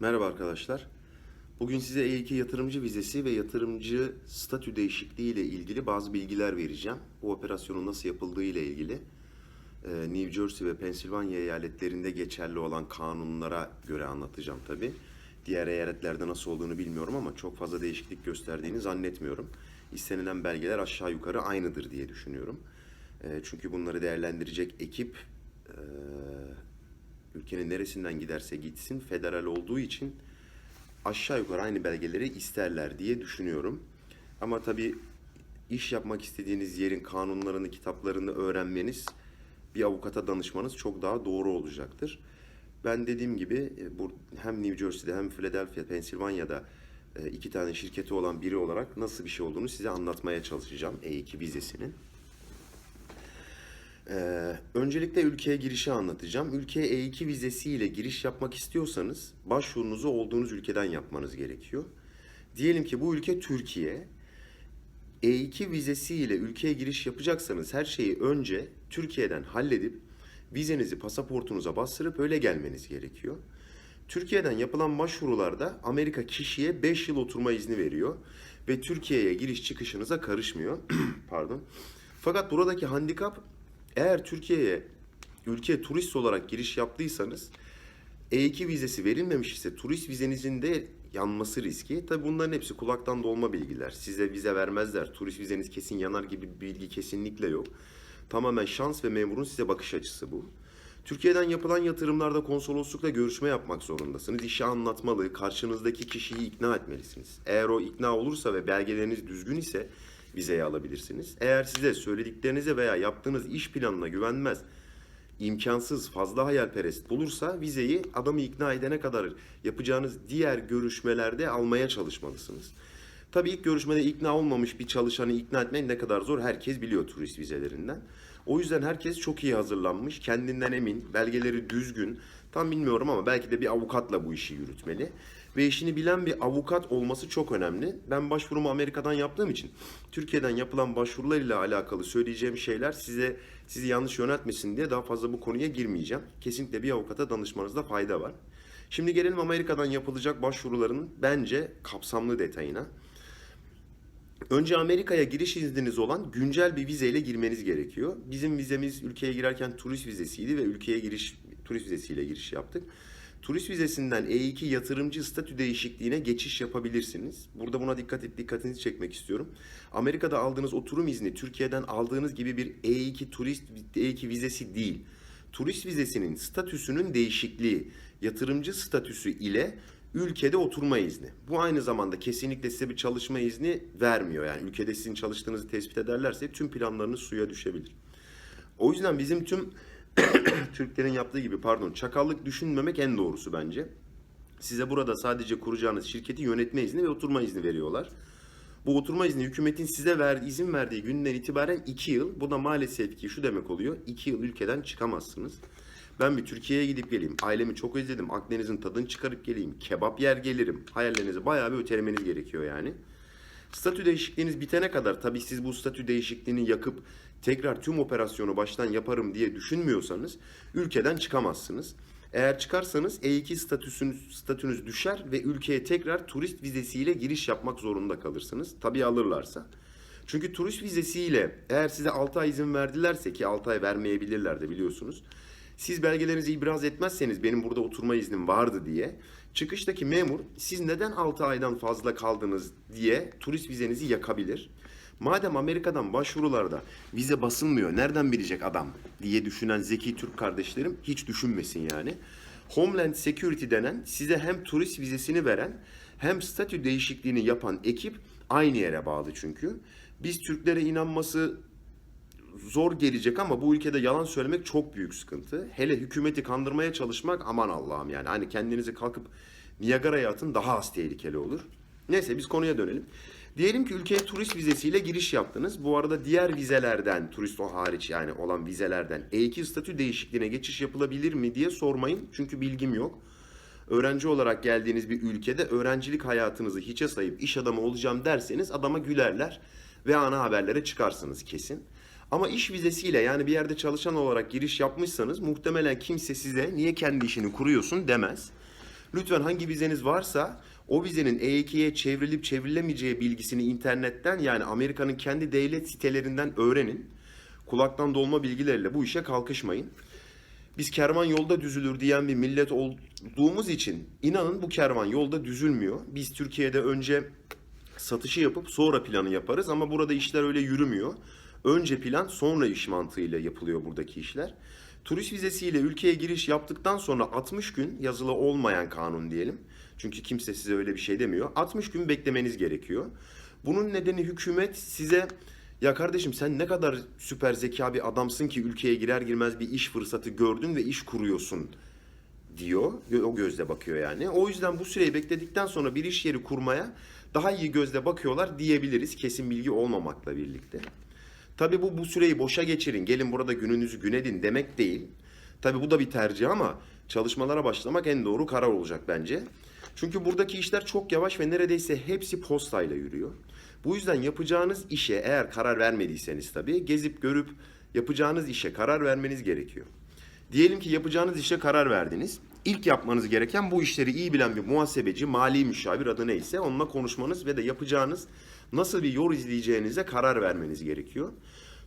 Merhaba arkadaşlar. Bugün size E2 yatırımcı vizesi ve yatırımcı statü değişikliği ile ilgili bazı bilgiler vereceğim. Bu operasyonun nasıl yapıldığı ile ilgili e, New Jersey ve Pennsylvania eyaletlerinde geçerli olan kanunlara göre anlatacağım tabi. Diğer eyaletlerde nasıl olduğunu bilmiyorum ama çok fazla değişiklik gösterdiğini zannetmiyorum. İstenilen belgeler aşağı yukarı aynıdır diye düşünüyorum. E, Çünkü bunları değerlendirecek ekip e, ülkenin neresinden giderse gitsin federal olduğu için aşağı yukarı aynı belgeleri isterler diye düşünüyorum. Ama tabii iş yapmak istediğiniz yerin kanunlarını, kitaplarını öğrenmeniz, bir avukata danışmanız çok daha doğru olacaktır. Ben dediğim gibi e, hem New Jersey'de hem Philadelphia, Pennsylvania'da e, iki tane şirketi olan biri olarak nasıl bir şey olduğunu size anlatmaya çalışacağım E2 vizesinin. Ee, öncelikle ülkeye girişi anlatacağım. Ülkeye E2 vizesiyle giriş yapmak istiyorsanız başvurunuzu olduğunuz ülkeden yapmanız gerekiyor. Diyelim ki bu ülke Türkiye. E2 vizesiyle ülkeye giriş yapacaksanız her şeyi önce Türkiye'den halledip vizenizi pasaportunuza bastırıp öyle gelmeniz gerekiyor. Türkiye'den yapılan başvurularda Amerika kişiye 5 yıl oturma izni veriyor ve Türkiye'ye giriş çıkışınıza karışmıyor. Pardon. Fakat buradaki handikap eğer Türkiye'ye ülkeye turist olarak giriş yaptıysanız E2 vizesi verilmemiş ise turist vizenizin de yanması riski. Tabi bunların hepsi kulaktan dolma bilgiler. Size vize vermezler. Turist vizeniz kesin yanar gibi bir bilgi kesinlikle yok. Tamamen şans ve memurun size bakış açısı bu. Türkiye'den yapılan yatırımlarda konsoloslukla görüşme yapmak zorundasınız. İşi anlatmalı, karşınızdaki kişiyi ikna etmelisiniz. Eğer o ikna olursa ve belgeleriniz düzgün ise vizeyi alabilirsiniz. Eğer size söylediklerinize veya yaptığınız iş planına güvenmez, imkansız, fazla hayalperest bulursa vizeyi adamı ikna edene kadar yapacağınız diğer görüşmelerde almaya çalışmalısınız. Tabii ilk görüşmede ikna olmamış bir çalışanı ikna etmek ne kadar zor herkes biliyor turist vizelerinden. O yüzden herkes çok iyi hazırlanmış, kendinden emin, belgeleri düzgün. Tam bilmiyorum ama belki de bir avukatla bu işi yürütmeli. Ve işini bilen bir avukat olması çok önemli. Ben başvurumu Amerika'dan yaptığım için Türkiye'den yapılan başvurularıyla alakalı söyleyeceğim şeyler size sizi yanlış yöneltmesin diye daha fazla bu konuya girmeyeceğim. Kesinlikle bir avukata danışmanızda fayda var. Şimdi gelelim Amerika'dan yapılacak başvuruların bence kapsamlı detayına. Önce Amerika'ya giriş izniniz olan güncel bir vizeyle girmeniz gerekiyor. Bizim vizemiz ülkeye girerken turist vizesiydi ve ülkeye giriş turist vizesiyle giriş yaptık. Turist vizesinden E2 yatırımcı statü değişikliğine geçiş yapabilirsiniz. Burada buna dikkat et, dikkatinizi çekmek istiyorum. Amerika'da aldığınız oturum izni Türkiye'den aldığınız gibi bir E2 turist E2 vizesi değil. Turist vizesinin statüsünün değişikliği, yatırımcı statüsü ile ülkede oturma izni. Bu aynı zamanda kesinlikle size bir çalışma izni vermiyor. Yani ülkede sizin çalıştığınızı tespit ederlerse tüm planlarınız suya düşebilir. O yüzden bizim tüm Türklerin yaptığı gibi pardon çakallık düşünmemek en doğrusu bence. Size burada sadece kuracağınız şirketi yönetme izni ve oturma izni veriyorlar. Bu oturma izni hükümetin size verdiği, izin verdiği günden itibaren 2 yıl. Bu da maalesef ki şu demek oluyor. 2 yıl ülkeden çıkamazsınız. Ben bir Türkiye'ye gidip geleyim. Ailemi çok özledim. Akdeniz'in tadını çıkarıp geleyim. Kebap yer gelirim. Hayallerinizi bayağı bir ötelemeniz gerekiyor yani. Statü değişikliğiniz bitene kadar tabii siz bu statü değişikliğini yakıp tekrar tüm operasyonu baştan yaparım diye düşünmüyorsanız ülkeden çıkamazsınız. Eğer çıkarsanız E2 statüsünüz, statünüz düşer ve ülkeye tekrar turist vizesiyle giriş yapmak zorunda kalırsınız. Tabii alırlarsa. Çünkü turist vizesiyle eğer size 6 ay izin verdilerse ki 6 ay vermeyebilirler de biliyorsunuz. Siz belgelerinizi ibraz etmezseniz benim burada oturma iznim vardı diye çıkıştaki memur siz neden 6 aydan fazla kaldınız diye turist vizenizi yakabilir. Madem Amerika'dan başvurularda vize basılmıyor nereden bilecek adam diye düşünen zeki Türk kardeşlerim hiç düşünmesin yani. Homeland Security denen size hem turist vizesini veren hem statü değişikliğini yapan ekip aynı yere bağlı çünkü. Biz Türklere inanması zor gelecek ama bu ülkede yalan söylemek çok büyük sıkıntı. Hele hükümeti kandırmaya çalışmak aman Allah'ım yani. Hani kendinizi kalkıp Niagara'ya atın daha az tehlikeli olur. Neyse biz konuya dönelim. Diyelim ki ülkeye turist vizesiyle giriş yaptınız. Bu arada diğer vizelerden, turist o hariç yani olan vizelerden E2 statü değişikliğine geçiş yapılabilir mi diye sormayın. Çünkü bilgim yok. Öğrenci olarak geldiğiniz bir ülkede öğrencilik hayatınızı hiçe sayıp iş adamı olacağım derseniz adama gülerler ve ana haberlere çıkarsınız kesin. Ama iş vizesiyle yani bir yerde çalışan olarak giriş yapmışsanız muhtemelen kimse size niye kendi işini kuruyorsun demez. Lütfen hangi vizeniz varsa o vizenin E2'ye çevrilip çevrilemeyeceği bilgisini internetten yani Amerika'nın kendi devlet sitelerinden öğrenin. Kulaktan dolma bilgilerle bu işe kalkışmayın. Biz kervan yolda düzülür diyen bir millet olduğumuz için inanın bu kervan yolda düzülmüyor. Biz Türkiye'de önce satışı yapıp sonra planı yaparız ama burada işler öyle yürümüyor. Önce plan sonra iş mantığıyla yapılıyor buradaki işler. Turist vizesiyle ülkeye giriş yaptıktan sonra 60 gün yazılı olmayan kanun diyelim. Çünkü kimse size öyle bir şey demiyor. 60 gün beklemeniz gerekiyor. Bunun nedeni hükümet size ya kardeşim sen ne kadar süper zeka bir adamsın ki ülkeye girer girmez bir iş fırsatı gördün ve iş kuruyorsun diyor. O gözle bakıyor yani. O yüzden bu süreyi bekledikten sonra bir iş yeri kurmaya daha iyi gözle bakıyorlar diyebiliriz kesin bilgi olmamakla birlikte. Tabii bu bu süreyi boşa geçirin, gelin burada gününüzü gün edin demek değil. Tabii bu da bir tercih ama çalışmalara başlamak en doğru karar olacak bence. Çünkü buradaki işler çok yavaş ve neredeyse hepsi postayla yürüyor. Bu yüzden yapacağınız işe eğer karar vermediyseniz tabii gezip görüp yapacağınız işe karar vermeniz gerekiyor. Diyelim ki yapacağınız işe karar verdiniz. İlk yapmanız gereken bu işleri iyi bilen bir muhasebeci, mali müşavir adı neyse onunla konuşmanız ve de yapacağınız nasıl bir yol izleyeceğinize karar vermeniz gerekiyor.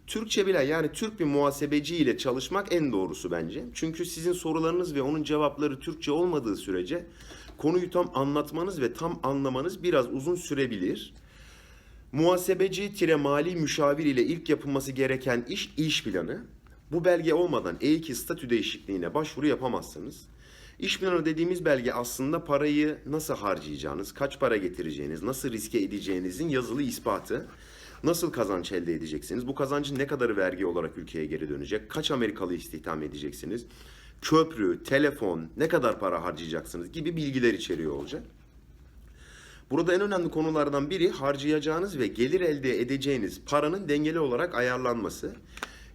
Türkçe bilen yani Türk bir muhasebeci ile çalışmak en doğrusu bence. Çünkü sizin sorularınız ve onun cevapları Türkçe olmadığı sürece konuyu tam anlatmanız ve tam anlamanız biraz uzun sürebilir. Muhasebeci tire mali müşavir ile ilk yapılması gereken iş iş planı. Bu belge olmadan E2 statü değişikliğine başvuru yapamazsınız. İş planı dediğimiz belge aslında parayı nasıl harcayacağınız, kaç para getireceğiniz, nasıl riske edeceğinizin yazılı ispatı. Nasıl kazanç elde edeceksiniz? Bu kazancın ne kadarı vergi olarak ülkeye geri dönecek? Kaç Amerikalı istihdam edeceksiniz? Köprü, telefon, ne kadar para harcayacaksınız gibi bilgiler içeriyor olacak. Burada en önemli konulardan biri harcayacağınız ve gelir elde edeceğiniz paranın dengeli olarak ayarlanması.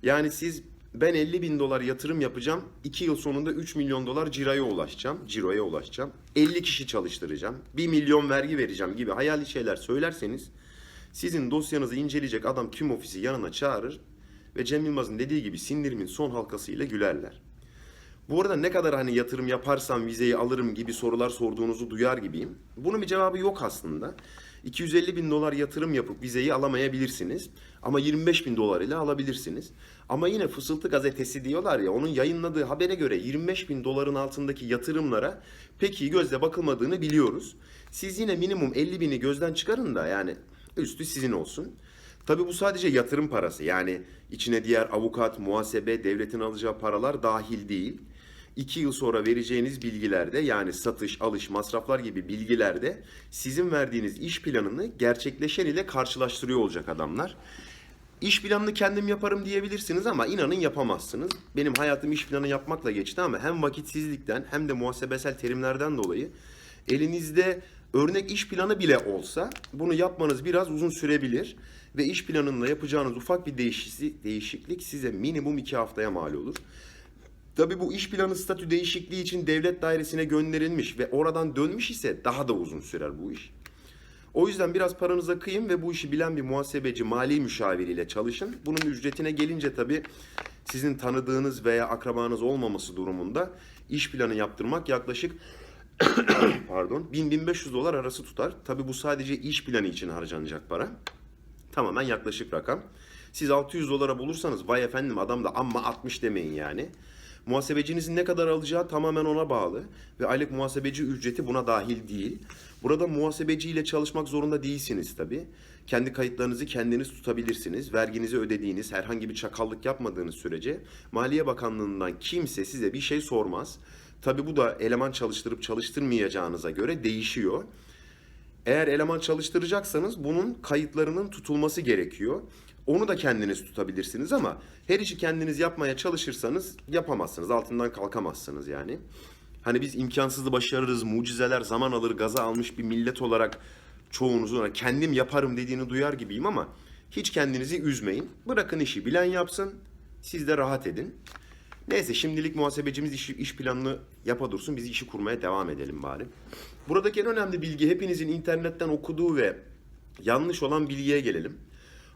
Yani siz ben 50 bin dolar yatırım yapacağım. 2 yıl sonunda 3 milyon dolar ciroya ulaşacağım. Ciroya ulaşacağım. 50 kişi çalıştıracağım. 1 milyon vergi vereceğim gibi hayali şeyler söylerseniz sizin dosyanızı inceleyecek adam tüm ofisi yanına çağırır ve Cem Yılmaz'ın dediği gibi sindirimin son halkasıyla gülerler. Bu arada ne kadar hani yatırım yaparsam vizeyi alırım gibi sorular sorduğunuzu duyar gibiyim. Bunun bir cevabı yok aslında. 250 bin dolar yatırım yapıp vizeyi alamayabilirsiniz. Ama 25 bin dolar ile alabilirsiniz. Ama yine Fısıltı gazetesi diyorlar ya onun yayınladığı habere göre 25 bin doların altındaki yatırımlara pek iyi gözle bakılmadığını biliyoruz. Siz yine minimum 50 bini gözden çıkarın da yani üstü sizin olsun. Tabii bu sadece yatırım parası yani içine diğer avukat, muhasebe, devletin alacağı paralar dahil değil. 2 yıl sonra vereceğiniz bilgilerde yani satış, alış, masraflar gibi bilgilerde sizin verdiğiniz iş planını gerçekleşen ile karşılaştırıyor olacak adamlar. İş planını kendim yaparım diyebilirsiniz ama inanın yapamazsınız. Benim hayatım iş planı yapmakla geçti ama hem vakitsizlikten hem de muhasebesel terimlerden dolayı elinizde örnek iş planı bile olsa bunu yapmanız biraz uzun sürebilir ve iş planında yapacağınız ufak bir değişiklik, size minimum iki haftaya mal olur. Tabii bu iş planı statü değişikliği için devlet dairesine gönderilmiş ve oradan dönmüş ise daha da uzun sürer bu iş. O yüzden biraz paranıza kıyın ve bu işi bilen bir muhasebeci, mali müşaviriyle çalışın. Bunun ücretine gelince tabii sizin tanıdığınız veya akrabanız olmaması durumunda iş planı yaptırmak yaklaşık pardon 1000-1500 dolar arası tutar. Tabii bu sadece iş planı için harcanacak para. Tamamen yaklaşık rakam. Siz 600 dolara bulursanız vay efendim adam da amma 60 demeyin yani. Muhasebecinizin ne kadar alacağı tamamen ona bağlı ve aylık muhasebeci ücreti buna dahil değil. Burada muhasebeci ile çalışmak zorunda değilsiniz tabi. Kendi kayıtlarınızı kendiniz tutabilirsiniz. Verginizi ödediğiniz, herhangi bir çakallık yapmadığınız sürece Maliye Bakanlığı'ndan kimse size bir şey sormaz. Tabi bu da eleman çalıştırıp çalıştırmayacağınıza göre değişiyor. Eğer eleman çalıştıracaksanız bunun kayıtlarının tutulması gerekiyor. Onu da kendiniz tutabilirsiniz ama her işi kendiniz yapmaya çalışırsanız yapamazsınız. Altından kalkamazsınız yani. Hani biz imkansızı başarırız, mucizeler zaman alır, gaza almış bir millet olarak çoğunuzun kendim yaparım dediğini duyar gibiyim ama hiç kendinizi üzmeyin. Bırakın işi bilen yapsın, siz de rahat edin. Neyse şimdilik muhasebecimiz iş, iş planını yapa dursun, biz işi kurmaya devam edelim bari. Buradaki en önemli bilgi hepinizin internetten okuduğu ve yanlış olan bilgiye gelelim.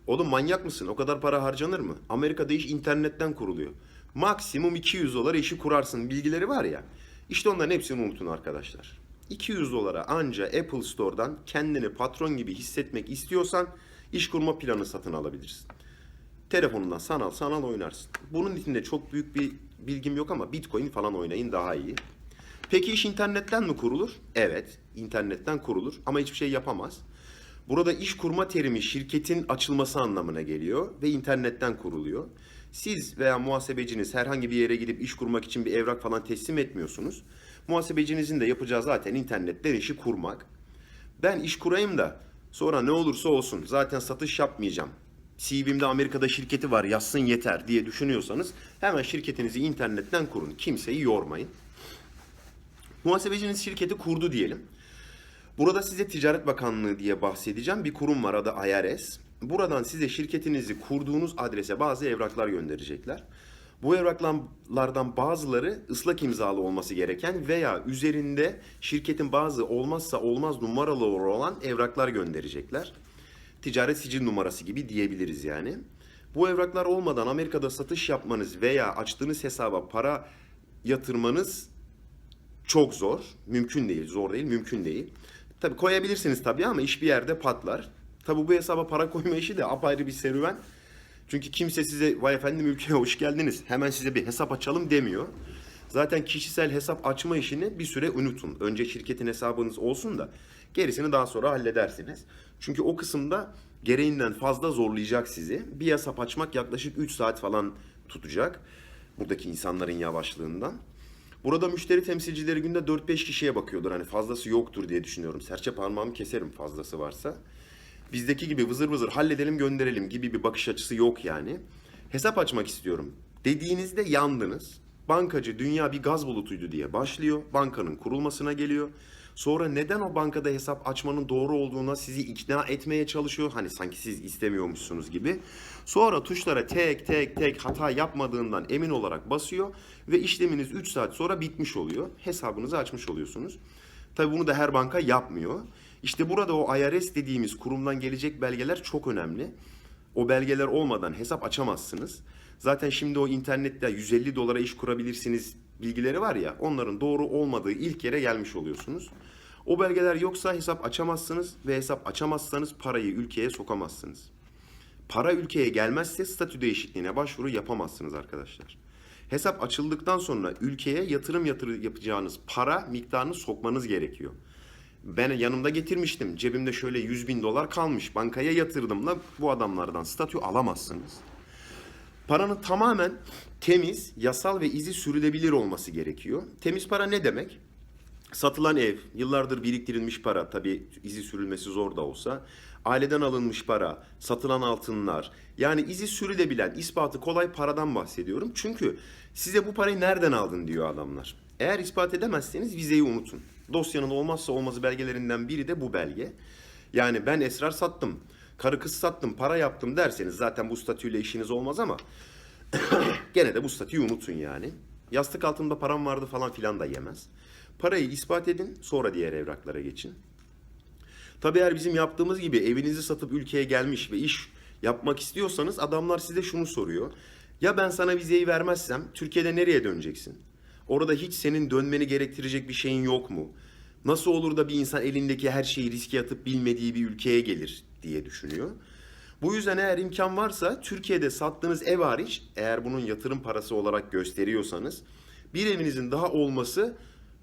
Oğlum manyak mısın? O kadar para harcanır mı? Amerika'da iş internetten kuruluyor. Maksimum 200 dolar işi kurarsın bilgileri var ya. İşte onların hepsini unutun arkadaşlar. 200 dolara anca Apple Store'dan kendini patron gibi hissetmek istiyorsan iş kurma planı satın alabilirsin. Telefonundan sanal sanal oynarsın. Bunun içinde çok büyük bir bilgim yok ama Bitcoin falan oynayın daha iyi. Peki iş internetten mi kurulur? Evet, internetten kurulur ama hiçbir şey yapamaz. Burada iş kurma terimi şirketin açılması anlamına geliyor ve internetten kuruluyor. Siz veya muhasebeciniz herhangi bir yere gidip iş kurmak için bir evrak falan teslim etmiyorsunuz. Muhasebecinizin de yapacağı zaten internetten işi kurmak. Ben iş kurayım da sonra ne olursa olsun zaten satış yapmayacağım. CV'mde Amerika'da şirketi var yazsın yeter diye düşünüyorsanız hemen şirketinizi internetten kurun. Kimseyi yormayın. Muhasebeciniz şirketi kurdu diyelim. Burada size Ticaret Bakanlığı diye bahsedeceğim. Bir kurum var adı IRS. Buradan size şirketinizi kurduğunuz adrese bazı evraklar gönderecekler. Bu evraklardan bazıları ıslak imzalı olması gereken veya üzerinde şirketin bazı olmazsa olmaz numaraları olan evraklar gönderecekler. Ticaret sicil numarası gibi diyebiliriz yani. Bu evraklar olmadan Amerika'da satış yapmanız veya açtığınız hesaba para yatırmanız çok zor. Mümkün değil. Zor değil, mümkün değil. Tabii koyabilirsiniz tabii ama iş bir yerde patlar. Tabii bu hesaba para koyma işi de apayrı bir serüven. Çünkü kimse size vay efendim ülkeye hoş geldiniz hemen size bir hesap açalım demiyor. Zaten kişisel hesap açma işini bir süre unutun. Önce şirketin hesabınız olsun da gerisini daha sonra halledersiniz. Çünkü o kısımda gereğinden fazla zorlayacak sizi. Bir hesap açmak yaklaşık 3 saat falan tutacak. Buradaki insanların yavaşlığından. Burada müşteri temsilcileri günde 4-5 kişiye bakıyordur. Hani fazlası yoktur diye düşünüyorum. Serçe parmağımı keserim fazlası varsa. Bizdeki gibi vızır vızır halledelim gönderelim gibi bir bakış açısı yok yani. Hesap açmak istiyorum. Dediğinizde yandınız. Bankacı dünya bir gaz bulutuydu diye başlıyor. Bankanın kurulmasına geliyor. Sonra neden o bankada hesap açmanın doğru olduğuna sizi ikna etmeye çalışıyor. Hani sanki siz istemiyormuşsunuz gibi. Sonra tuşlara tek tek tek hata yapmadığından emin olarak basıyor. Ve işleminiz 3 saat sonra bitmiş oluyor. Hesabınızı açmış oluyorsunuz. Tabi bunu da her banka yapmıyor. İşte burada o IRS dediğimiz kurumdan gelecek belgeler çok önemli. O belgeler olmadan hesap açamazsınız. Zaten şimdi o internette 150 dolara iş kurabilirsiniz bilgileri var ya onların doğru olmadığı ilk yere gelmiş oluyorsunuz. O belgeler yoksa hesap açamazsınız ve hesap açamazsanız parayı ülkeye sokamazsınız. Para ülkeye gelmezse statü değişikliğine başvuru yapamazsınız arkadaşlar. Hesap açıldıktan sonra ülkeye yatırım yatırı yapacağınız para miktarını sokmanız gerekiyor. Ben yanımda getirmiştim. Cebimde şöyle 100 bin dolar kalmış. Bankaya yatırdımla bu adamlardan statü alamazsınız. Paranın tamamen temiz, yasal ve izi sürülebilir olması gerekiyor. Temiz para ne demek? Satılan ev, yıllardır biriktirilmiş para, tabii izi sürülmesi zor da olsa, aileden alınmış para, satılan altınlar, yani izi sürülebilen, ispatı kolay paradan bahsediyorum. Çünkü size bu parayı nereden aldın diyor adamlar. Eğer ispat edemezseniz vizeyi unutun. Dosyanın olmazsa olmazı belgelerinden biri de bu belge. Yani ben esrar sattım, karı kız sattım, para yaptım derseniz zaten bu statüyle işiniz olmaz ama gene de bu statüyü unutun yani. Yastık altında param vardı falan filan da yemez. Parayı ispat edin, sonra diğer evraklara geçin. Tabii eğer bizim yaptığımız gibi evinizi satıp ülkeye gelmiş ve iş yapmak istiyorsanız adamlar size şunu soruyor. Ya ben sana vizeyi vermezsem Türkiye'de nereye döneceksin? Orada hiç senin dönmeni gerektirecek bir şeyin yok mu? Nasıl olur da bir insan elindeki her şeyi riske atıp bilmediği bir ülkeye gelir diye düşünüyor. Bu yüzden eğer imkan varsa Türkiye'de sattığınız ev hariç eğer bunun yatırım parası olarak gösteriyorsanız bir evinizin daha olması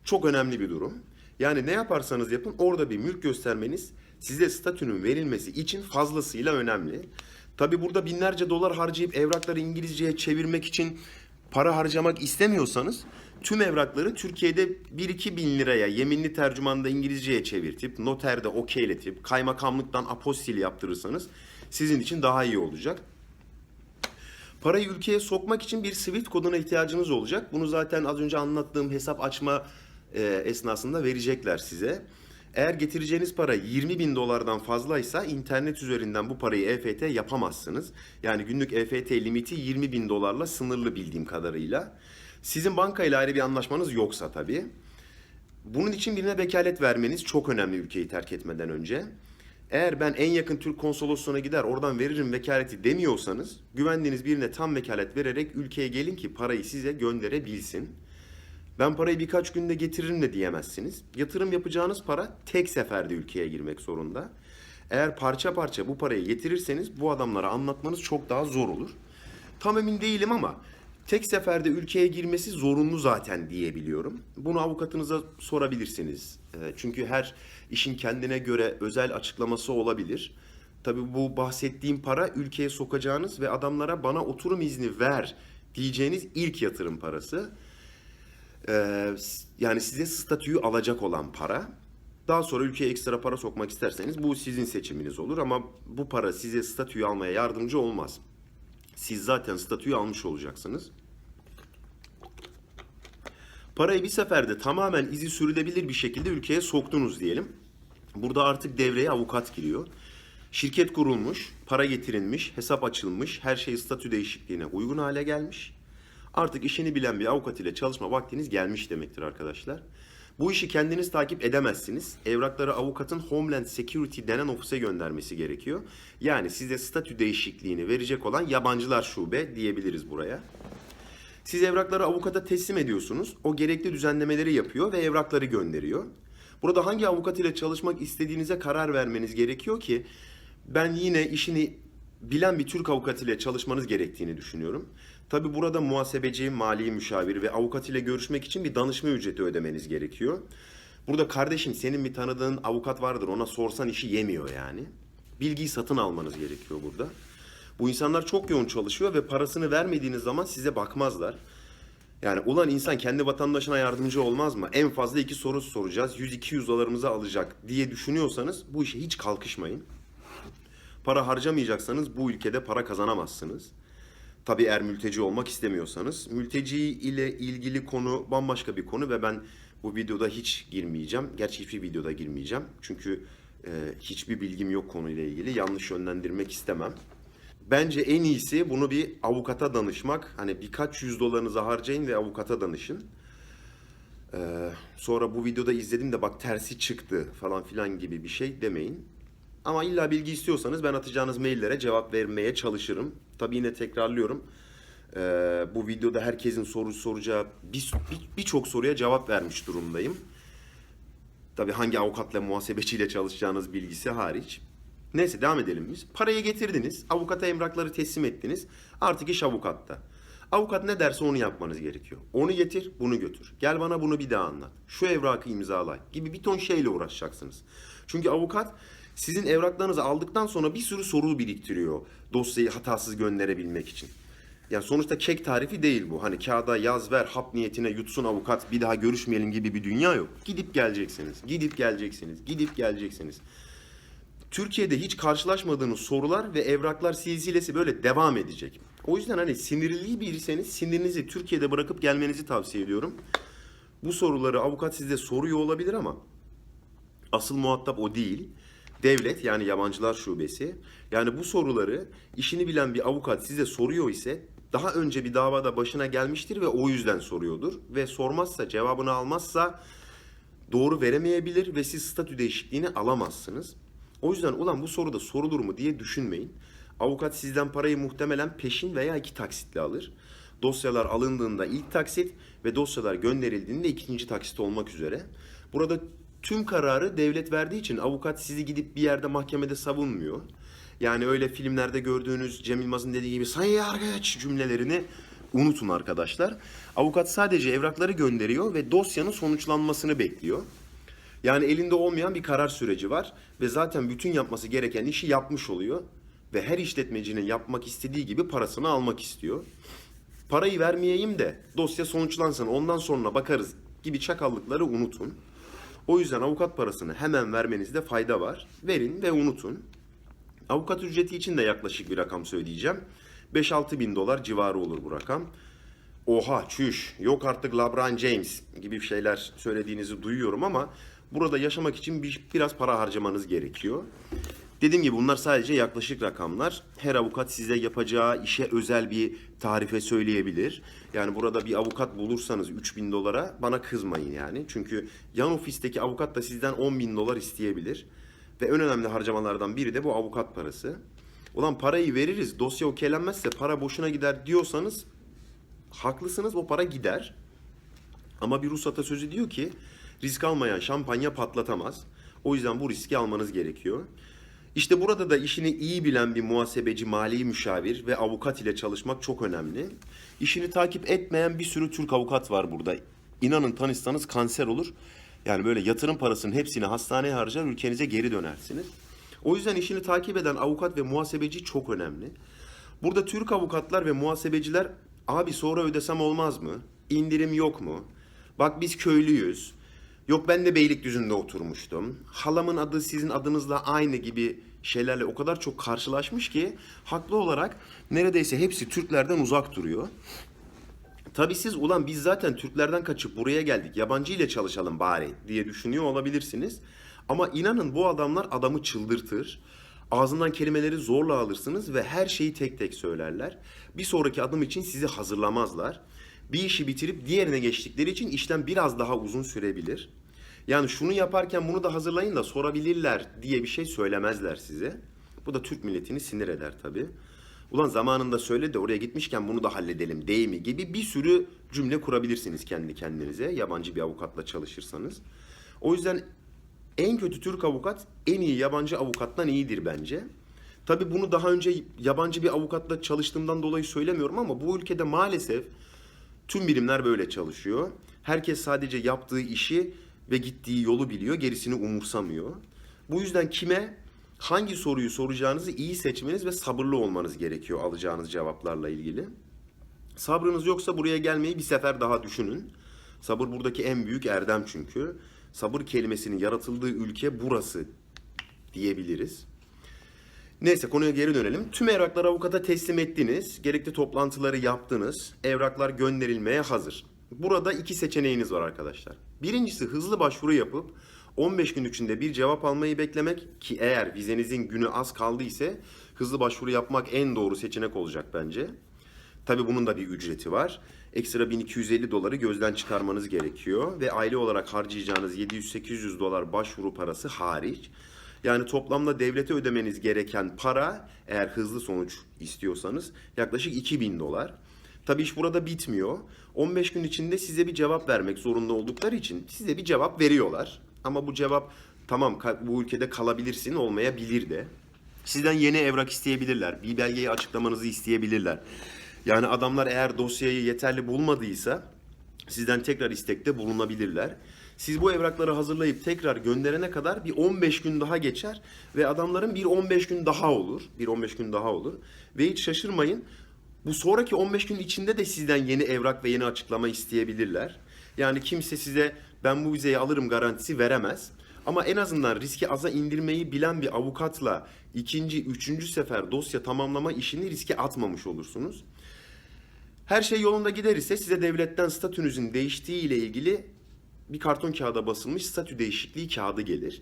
çok önemli bir durum. Yani ne yaparsanız yapın orada bir mülk göstermeniz size statünün verilmesi için fazlasıyla önemli. Tabi burada binlerce dolar harcayıp evrakları İngilizceye çevirmek için para harcamak istemiyorsanız tüm evrakları Türkiye'de 1-2 bin liraya yeminli tercümanda İngilizceye çevirtip noterde okeyletip kaymakamlıktan apostil yaptırırsanız sizin için daha iyi olacak. Parayı ülkeye sokmak için bir Swift koduna ihtiyacınız olacak. Bunu zaten az önce anlattığım hesap açma e, esnasında verecekler size. Eğer getireceğiniz para 20 bin dolardan fazlaysa internet üzerinden bu parayı EFT yapamazsınız. Yani günlük EFT limiti 20 bin dolarla sınırlı bildiğim kadarıyla. Sizin bankayla ayrı bir anlaşmanız yoksa tabii. Bunun için birine vekalet vermeniz çok önemli ülkeyi terk etmeden önce. Eğer ben en yakın Türk konsolosluğuna gider oradan veririm vekaleti demiyorsanız güvendiğiniz birine tam vekalet vererek ülkeye gelin ki parayı size gönderebilsin. Ben parayı birkaç günde getiririm de diyemezsiniz. Yatırım yapacağınız para tek seferde ülkeye girmek zorunda. Eğer parça parça bu parayı getirirseniz bu adamlara anlatmanız çok daha zor olur. Tam emin değilim ama tek seferde ülkeye girmesi zorunlu zaten diyebiliyorum. Bunu avukatınıza sorabilirsiniz. Ee, Çünkü her işin kendine göre özel açıklaması olabilir. Tabii bu bahsettiğim para ülkeye sokacağınız ve adamlara bana oturum izni ver diyeceğiniz ilk yatırım parası. Ee, yani size statüyü alacak olan para. Daha sonra ülkeye ekstra para sokmak isterseniz bu sizin seçiminiz olur ama bu para size statüyü almaya yardımcı olmaz. Siz zaten statüyü almış olacaksınız. Parayı bir seferde tamamen izi sürülebilir bir şekilde ülkeye soktunuz diyelim. Burada artık devreye avukat giriyor. Şirket kurulmuş, para getirilmiş, hesap açılmış, her şey statü değişikliğine uygun hale gelmiş. Artık işini bilen bir avukat ile çalışma vaktiniz gelmiş demektir arkadaşlar. Bu işi kendiniz takip edemezsiniz. Evrakları avukatın Homeland Security denen ofise göndermesi gerekiyor. Yani size statü değişikliğini verecek olan yabancılar şube diyebiliriz buraya. Siz evrakları avukata teslim ediyorsunuz. O gerekli düzenlemeleri yapıyor ve evrakları gönderiyor. Burada hangi avukat ile çalışmak istediğinize karar vermeniz gerekiyor ki ben yine işini bilen bir Türk avukat ile çalışmanız gerektiğini düşünüyorum. Tabi burada muhasebeci, mali müşavir ve avukat ile görüşmek için bir danışma ücreti ödemeniz gerekiyor. Burada kardeşim senin bir tanıdığın avukat vardır ona sorsan işi yemiyor yani. Bilgiyi satın almanız gerekiyor burada. Bu insanlar çok yoğun çalışıyor ve parasını vermediğiniz zaman size bakmazlar. Yani ulan insan kendi vatandaşına yardımcı olmaz mı? En fazla iki soru soracağız. 100-200 dolarımızı alacak diye düşünüyorsanız bu işe hiç kalkışmayın. Para harcamayacaksanız bu ülkede para kazanamazsınız. Tabii eğer mülteci olmak istemiyorsanız. Mülteci ile ilgili konu bambaşka bir konu ve ben bu videoda hiç girmeyeceğim. Gerçi hiçbir videoda girmeyeceğim. Çünkü e, hiçbir bilgim yok konuyla ilgili. Yanlış yönlendirmek istemem. Bence en iyisi bunu bir avukata danışmak. Hani birkaç yüz dolarınızı harcayın ve avukata danışın. Ee, sonra bu videoda izledim de bak tersi çıktı falan filan gibi bir şey demeyin. Ama illa bilgi istiyorsanız ben atacağınız maillere cevap vermeye çalışırım. Tabii yine tekrarlıyorum. Ee, bu videoda herkesin soru soracağı bir- bir- birçok soruya cevap vermiş durumdayım. Tabii hangi avukatla muhasebeciyle çalışacağınız bilgisi hariç. Neyse devam edelim biz. Parayı getirdiniz, avukata emrakları teslim ettiniz. Artık iş avukatta. Avukat ne derse onu yapmanız gerekiyor. Onu getir, bunu götür. Gel bana bunu bir daha anlat. Şu evrakı imzala gibi bir ton şeyle uğraşacaksınız. Çünkü avukat sizin evraklarınızı aldıktan sonra bir sürü soru biriktiriyor dosyayı hatasız gönderebilmek için. Yani sonuçta kek tarifi değil bu. Hani kağıda yaz ver hap niyetine yutsun avukat bir daha görüşmeyelim gibi bir dünya yok. Gidip geleceksiniz, gidip geleceksiniz, gidip geleceksiniz. Türkiye'de hiç karşılaşmadığınız sorular ve evraklar silsilesi böyle devam edecek. O yüzden hani sinirli biriyseniz sinirinizi Türkiye'de bırakıp gelmenizi tavsiye ediyorum. Bu soruları avukat size soruyor olabilir ama asıl muhatap o değil. Devlet yani yabancılar şubesi. Yani bu soruları işini bilen bir avukat size soruyor ise daha önce bir davada başına gelmiştir ve o yüzden soruyordur. Ve sormazsa cevabını almazsa doğru veremeyebilir ve siz statü değişikliğini alamazsınız. O yüzden ulan bu soruda sorulur mu diye düşünmeyin. Avukat sizden parayı muhtemelen peşin veya iki taksitle alır. Dosyalar alındığında ilk taksit ve dosyalar gönderildiğinde ikinci taksit olmak üzere. Burada tüm kararı devlet verdiği için avukat sizi gidip bir yerde mahkemede savunmuyor. Yani öyle filmlerde gördüğünüz Cem Yılmaz'ın dediği gibi sayın yargıç cümlelerini unutun arkadaşlar. Avukat sadece evrakları gönderiyor ve dosyanın sonuçlanmasını bekliyor. Yani elinde olmayan bir karar süreci var ve zaten bütün yapması gereken işi yapmış oluyor ve her işletmecinin yapmak istediği gibi parasını almak istiyor. Parayı vermeyeyim de dosya sonuçlansın ondan sonra bakarız gibi çakallıkları unutun. O yüzden avukat parasını hemen vermenizde fayda var. Verin ve unutun. Avukat ücreti için de yaklaşık bir rakam söyleyeceğim. 5-6 bin dolar civarı olur bu rakam. Oha çüş yok artık LeBron James gibi şeyler söylediğinizi duyuyorum ama burada yaşamak için bir, biraz para harcamanız gerekiyor. Dediğim gibi bunlar sadece yaklaşık rakamlar. Her avukat size yapacağı işe özel bir tarife söyleyebilir. Yani burada bir avukat bulursanız 3000 dolara bana kızmayın yani. Çünkü yan ofisteki avukat da sizden 10 bin dolar isteyebilir. Ve en önemli harcamalardan biri de bu avukat parası. Ulan parayı veririz dosya okeylenmezse para boşuna gider diyorsanız haklısınız o para gider. Ama bir Rus atasözü diyor ki risk almayan şampanya patlatamaz. O yüzden bu riski almanız gerekiyor. İşte burada da işini iyi bilen bir muhasebeci, mali müşavir ve avukat ile çalışmak çok önemli. İşini takip etmeyen bir sürü Türk avukat var burada. İnanın tanışsanız kanser olur. Yani böyle yatırım parasının hepsini hastaneye harcar, ülkenize geri dönersiniz. O yüzden işini takip eden avukat ve muhasebeci çok önemli. Burada Türk avukatlar ve muhasebeciler abi sonra ödesem olmaz mı? İndirim yok mu? Bak biz köylüyüz. Yok ben de Beylikdüzü'nde oturmuştum. Halamın adı sizin adınızla aynı gibi şeylerle o kadar çok karşılaşmış ki haklı olarak neredeyse hepsi Türklerden uzak duruyor. Tabii siz ulan biz zaten Türklerden kaçıp buraya geldik yabancı ile çalışalım bari diye düşünüyor olabilirsiniz. Ama inanın bu adamlar adamı çıldırtır. Ağzından kelimeleri zorla alırsınız ve her şeyi tek tek söylerler. Bir sonraki adım için sizi hazırlamazlar. Bir işi bitirip diğerine geçtikleri için işlem biraz daha uzun sürebilir. Yani şunu yaparken bunu da hazırlayın da sorabilirler diye bir şey söylemezler size. Bu da Türk milletini sinir eder tabii. Ulan zamanında söyle de oraya gitmişken bunu da halledelim değil mi gibi bir sürü cümle kurabilirsiniz kendi kendinize yabancı bir avukatla çalışırsanız. O yüzden en kötü Türk avukat en iyi yabancı avukattan iyidir bence. Tabii bunu daha önce yabancı bir avukatla çalıştığımdan dolayı söylemiyorum ama bu ülkede maalesef tüm birimler böyle çalışıyor. Herkes sadece yaptığı işi ve gittiği yolu biliyor, gerisini umursamıyor. Bu yüzden kime hangi soruyu soracağınızı iyi seçmeniz ve sabırlı olmanız gerekiyor alacağınız cevaplarla ilgili. Sabrınız yoksa buraya gelmeyi bir sefer daha düşünün. Sabır buradaki en büyük erdem çünkü. Sabır kelimesinin yaratıldığı ülke burası diyebiliriz. Neyse konuya geri dönelim. Tüm evrakları avukata teslim ettiniz. Gerekli toplantıları yaptınız. Evraklar gönderilmeye hazır. Burada iki seçeneğiniz var arkadaşlar. Birincisi hızlı başvuru yapıp 15 gün içinde bir cevap almayı beklemek ki eğer vizenizin günü az kaldı ise hızlı başvuru yapmak en doğru seçenek olacak bence. Tabi bunun da bir ücreti var. Ekstra 1250 doları gözden çıkarmanız gerekiyor ve aile olarak harcayacağınız 700-800 dolar başvuru parası hariç. Yani toplamda devlete ödemeniz gereken para eğer hızlı sonuç istiyorsanız yaklaşık 2000 dolar. Tabi iş burada bitmiyor. 15 gün içinde size bir cevap vermek zorunda oldukları için size bir cevap veriyorlar. Ama bu cevap tamam bu ülkede kalabilirsin olmayabilir de. Sizden yeni evrak isteyebilirler. Bir belgeyi açıklamanızı isteyebilirler. Yani adamlar eğer dosyayı yeterli bulmadıysa sizden tekrar istekte bulunabilirler. Siz bu evrakları hazırlayıp tekrar gönderene kadar bir 15 gün daha geçer ve adamların bir 15 gün daha olur. Bir 15 gün daha olur. Ve hiç şaşırmayın bu sonraki 15 gün içinde de sizden yeni evrak ve yeni açıklama isteyebilirler. Yani kimse size ben bu vizeyi alırım garantisi veremez. Ama en azından riski aza indirmeyi bilen bir avukatla ikinci, üçüncü sefer dosya tamamlama işini riske atmamış olursunuz. Her şey yolunda gider ise size devletten statünüzün değiştiği ile ilgili bir karton kağıda basılmış statü değişikliği kağıdı gelir.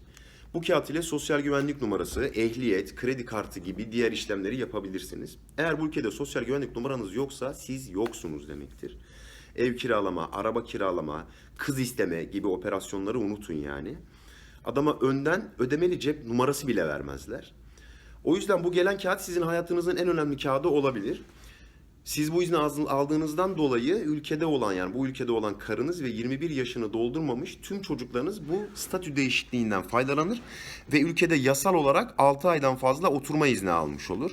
Bu kağıt ile sosyal güvenlik numarası, ehliyet, kredi kartı gibi diğer işlemleri yapabilirsiniz. Eğer bu ülkede sosyal güvenlik numaranız yoksa siz yoksunuz demektir. Ev kiralama, araba kiralama, kız isteme gibi operasyonları unutun yani. Adama önden ödemeli cep numarası bile vermezler. O yüzden bu gelen kağıt sizin hayatınızın en önemli kağıdı olabilir. Siz bu izni aldığınızdan dolayı ülkede olan yani bu ülkede olan karınız ve 21 yaşını doldurmamış tüm çocuklarınız bu statü değişikliğinden faydalanır ve ülkede yasal olarak 6 aydan fazla oturma izni almış olur.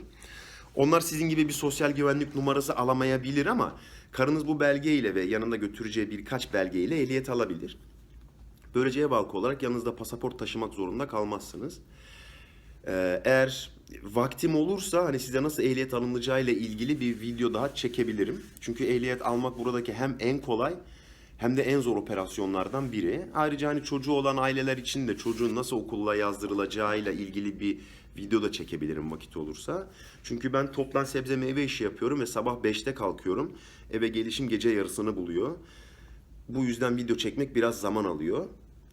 Onlar sizin gibi bir sosyal güvenlik numarası alamayabilir ama karınız bu belgeyle ve yanında götüreceği birkaç belgeyle ehliyet alabilir. Böylece ev halkı olarak yanınızda pasaport taşımak zorunda kalmazsınız. Ee, eğer vaktim olursa hani size nasıl ehliyet alınacağı ile ilgili bir video daha çekebilirim. Çünkü ehliyet almak buradaki hem en kolay hem de en zor operasyonlardan biri. Ayrıca hani çocuğu olan aileler için de çocuğun nasıl okulla yazdırılacağıyla ilgili bir video da çekebilirim vakit olursa. Çünkü ben toplan sebze meyve işi yapıyorum ve sabah 5'te kalkıyorum. Eve gelişim gece yarısını buluyor. Bu yüzden video çekmek biraz zaman alıyor.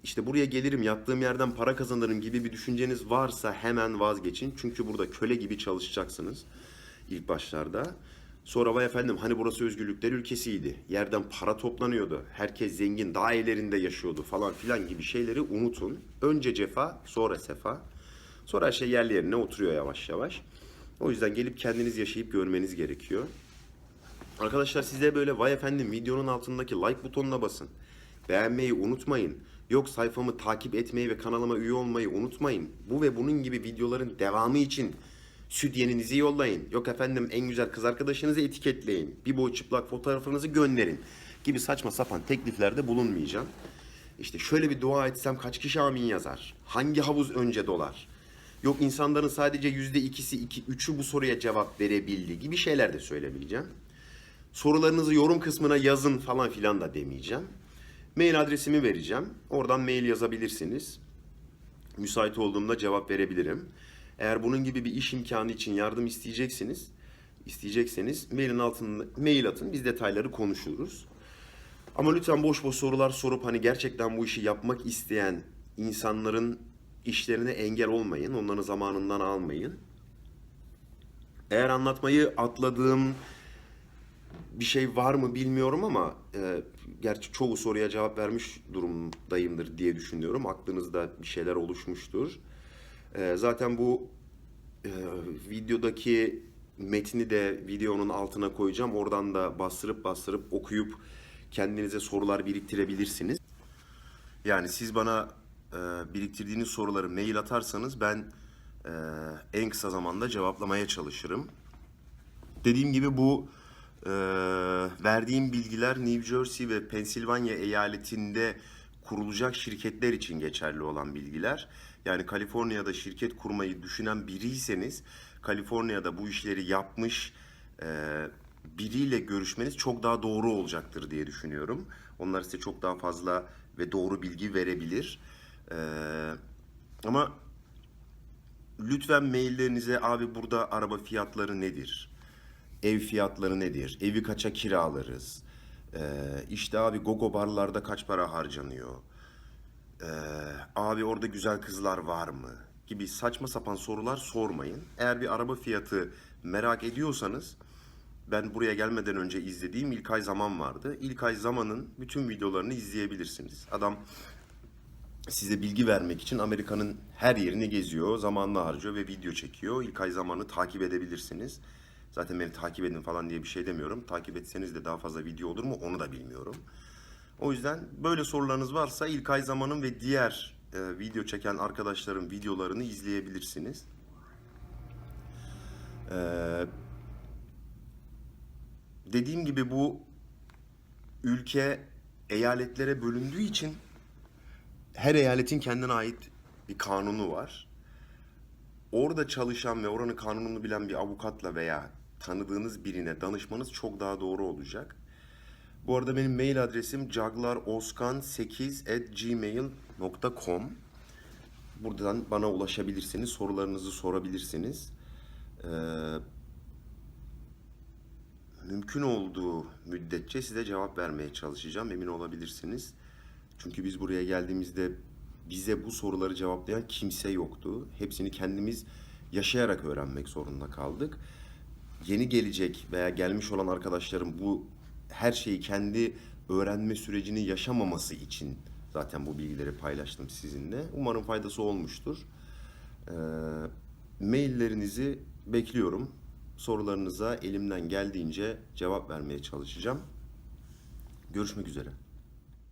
İşte buraya gelirim, yattığım yerden para kazanırım gibi bir düşünceniz varsa hemen vazgeçin. Çünkü burada köle gibi çalışacaksınız ilk başlarda. Sonra vay efendim hani burası özgürlükler ülkesiydi. Yerden para toplanıyordu. Herkes zengin, daha ilerinde yaşıyordu falan filan gibi şeyleri unutun. Önce cefa, sonra sefa. Sonra her şey yerli yerine oturuyor yavaş yavaş. O yüzden gelip kendiniz yaşayıp görmeniz gerekiyor. Arkadaşlar size böyle vay efendim videonun altındaki like butonuna basın. beğenmeyi unutmayın. Yok sayfamı takip etmeyi ve kanalıma üye olmayı unutmayın. Bu ve bunun gibi videoların devamı için sütyeninizi yollayın. Yok efendim en güzel kız arkadaşınızı etiketleyin. Bir boy çıplak fotoğrafınızı gönderin. Gibi saçma sapan tekliflerde bulunmayacağım. İşte şöyle bir dua etsem kaç kişi amin yazar? Hangi havuz önce dolar? Yok insanların sadece yüzde ikisi, iki, üçü bu soruya cevap verebildi gibi şeyler de söylemeyeceğim. Sorularınızı yorum kısmına yazın falan filan da demeyeceğim. Mail adresimi vereceğim. Oradan mail yazabilirsiniz. Müsait olduğumda cevap verebilirim. Eğer bunun gibi bir iş imkanı için yardım isteyeceksiniz, isteyecekseniz mailin altına mail atın. Biz detayları konuşuruz. Ama lütfen boş boş sorular sorup hani gerçekten bu işi yapmak isteyen insanların işlerine engel olmayın. Onların zamanından almayın. Eğer anlatmayı atladığım bir şey var mı bilmiyorum ama e, gerçi çoğu soruya cevap vermiş durumdayımdır diye düşünüyorum. Aklınızda bir şeyler oluşmuştur. E, zaten bu e, videodaki metni de videonun altına koyacağım. Oradan da bastırıp bastırıp okuyup kendinize sorular biriktirebilirsiniz. Yani siz bana e, biriktirdiğiniz soruları mail atarsanız ben e, en kısa zamanda cevaplamaya çalışırım. Dediğim gibi bu e, verdiğim bilgiler New Jersey ve Pensilvanya eyaletinde kurulacak şirketler için geçerli olan bilgiler. Yani Kaliforniya'da şirket kurmayı düşünen biriyseniz Kaliforniya'da bu işleri yapmış e, biriyle görüşmeniz çok daha doğru olacaktır diye düşünüyorum. Onlar size çok daha fazla ve doğru bilgi verebilir. E, ama lütfen maillerinize abi burada araba fiyatları nedir? Ev fiyatları nedir? Evi kaça kiralarız? Ee, işte abi gogo barlarda kaç para harcanıyor? Ee, abi orada güzel kızlar var mı? Gibi saçma sapan sorular sormayın. Eğer bir araba fiyatı merak ediyorsanız ben buraya gelmeden önce izlediğim İlkay Zaman vardı. İlkay Zaman'ın bütün videolarını izleyebilirsiniz. Adam size bilgi vermek için Amerika'nın her yerini geziyor, zamanını harcıyor ve video çekiyor. İlkay Zaman'ı takip edebilirsiniz. Zaten beni takip edin falan diye bir şey demiyorum. Takip etseniz de daha fazla video olur mu onu da bilmiyorum. O yüzden böyle sorularınız varsa İlkay Zaman'ın ve diğer e, video çeken arkadaşların videolarını izleyebilirsiniz. Ee, dediğim gibi bu ülke eyaletlere bölündüğü için her eyaletin kendine ait bir kanunu var. Orada çalışan ve oranın kanununu bilen bir avukatla veya tanıdığınız birine danışmanız çok daha doğru olacak. Bu arada benim mail adresim caglaroskan8 Buradan bana ulaşabilirsiniz, sorularınızı sorabilirsiniz. Ee, mümkün olduğu müddetçe size cevap vermeye çalışacağım, emin olabilirsiniz. Çünkü biz buraya geldiğimizde bize bu soruları cevaplayan kimse yoktu. Hepsini kendimiz yaşayarak öğrenmek zorunda kaldık. Yeni gelecek veya gelmiş olan arkadaşlarım bu her şeyi kendi öğrenme sürecini yaşamaması için zaten bu bilgileri paylaştım sizinle. Umarım faydası olmuştur. Ee, maillerinizi bekliyorum. Sorularınıza elimden geldiğince cevap vermeye çalışacağım. Görüşmek üzere.